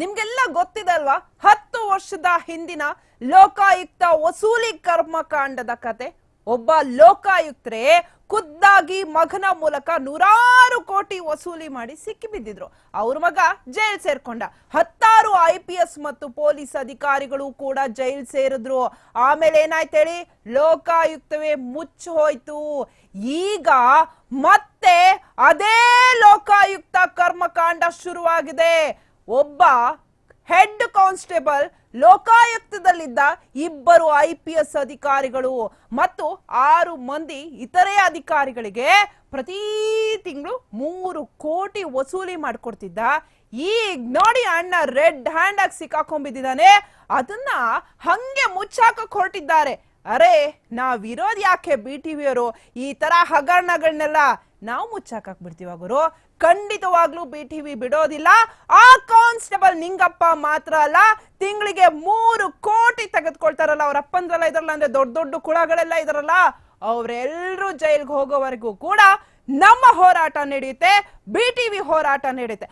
ನಿಮ್ಗೆಲ್ಲ ಗೊತ್ತಿದೆ ಅಲ್ವಾ? ಹತ್ತು ವರ್ಷದ ಹಿಂದಿನ ಲೋಕಾಯುಕ್ತ ವಸೂಲಿ ಕರ್ಮಕಾಂಡದ ಕತೆ. ಒಬ್ಬ ಲೋಕಾಯುಕ್ತರೇ ಖುದ್ದಾಗಿ ಮಗನ ಮೂಲಕ ನೂರಾರು ಕೋಟಿ ವಸೂಲಿ ಮಾಡಿ ಸಿಕ್ಕಿಬಿದ್ದಿದ್ರು ಅವ್ರ ಮಗ ಜೈಲ್ ಸೇರ್ಕೊಂಡ. ಹತ್ತಾರು ಐ ಪಿ ಎಸ್ ಮತ್ತು ಪೊಲೀಸ್ ಅಧಿಕಾರಿಗಳು ಕೂಡ ಜೈಲ್ ಸೇರಿದ್ರು. ಆಮೇಲೆ ಏನಾಯ್ತು ಹೇಳಿ? ಲೋಕಾಯುಕ್ತವೇ ಮುಚ್ಚು ಹೋಯ್ತು. ಈಗ ಮತ್ತೆ ಅದೇ ಲೋಕಾಯುಕ್ತ ಕರ್ಮಕಾಂಡ ಶುರುವಾಗಿದೆ. ಒಬ್ಬ ಹೆಡ್ ಕಾನ್ಸ್ಟೇಬಲ್ ಲೋಕಾಯುಕ್ತದಲ್ಲಿದ್ದ ಇಬ್ಬರು ಐ ಪಿ ಎಸ್ ಅಧಿಕಾರಿಗಳು ಮತ್ತು ಆರು ಮಂದಿ ಇತರೆ ಅಧಿಕಾರಿಗಳಿಗೆ ಪ್ರತಿ ತಿಂಗಳು ಮೂರು ಕೋಟಿ ವಸೂಲಿ ಮಾಡಿಕೊಡ್ತಿದ್ದ. ಈಗ ನೋಡಿ ಅಣ್ಣ, ರೆಡ್ ಹ್ಯಾಂಡ್ ಆಗಿ ಸಿಕ್ಕಾಕೊಂಡ್ಬಿದ್ದಾನೆ ಅದನ್ನ ಹಂಗೆ ಮುಚ್ಚಾಕಕ್ ಹೊರಟಿದ್ದಾರೆ. ಅರೆ ನಾವಿರೋದು ಯಾಕೆ ಬಿ ಟಿ ವಿಯವರು ಈ ತರ ಹಗರಣಗಳನ್ನೆಲ್ಲ ನಾವು ಮುಚ್ಚಾಕಕ್ ಬಿಡ್ತೀವ ಗುರು. ಖಂಡಿತವಾಗ್ಲೂ ಬಿ ಟಿ ವಿ ಬಿಡೋದಿಲ್ಲ. ಆ ಕಾನ್ಸ್ಟೇಬಲ್ ನಿಂಗಪ್ಪ ಮಾತ್ರ ಅಲ್ಲ, ತಿಂಗಳಿಗೆ ಮೂರು ಕೋಟಿ ತೆಗೆದುಕೊಳ್ತಾರಲ್ಲ, ಅವ್ರ ಅಪ್ಪಂದ್ರಲ್ಲ ಇದ್ರಲ್ಲ, ಅಂದ್ರೆ ದೊಡ್ಡ ದೊಡ್ಡ ಕುಳಗಳೆಲ್ಲ ಇದರಲ್ಲ ಅವರೆಲ್ಲರೂ ಜೈಲ್ಗೆ ಹೋಗೋವರೆಗೂ ಕೂಡ ನಮ್ಮ ಹೋರಾಟ ನಡೆಯುತ್ತೆ ಬಿ ಟಿ ವಿ ಹೋರಾಟ ನಡೆಯುತ್ತೆ.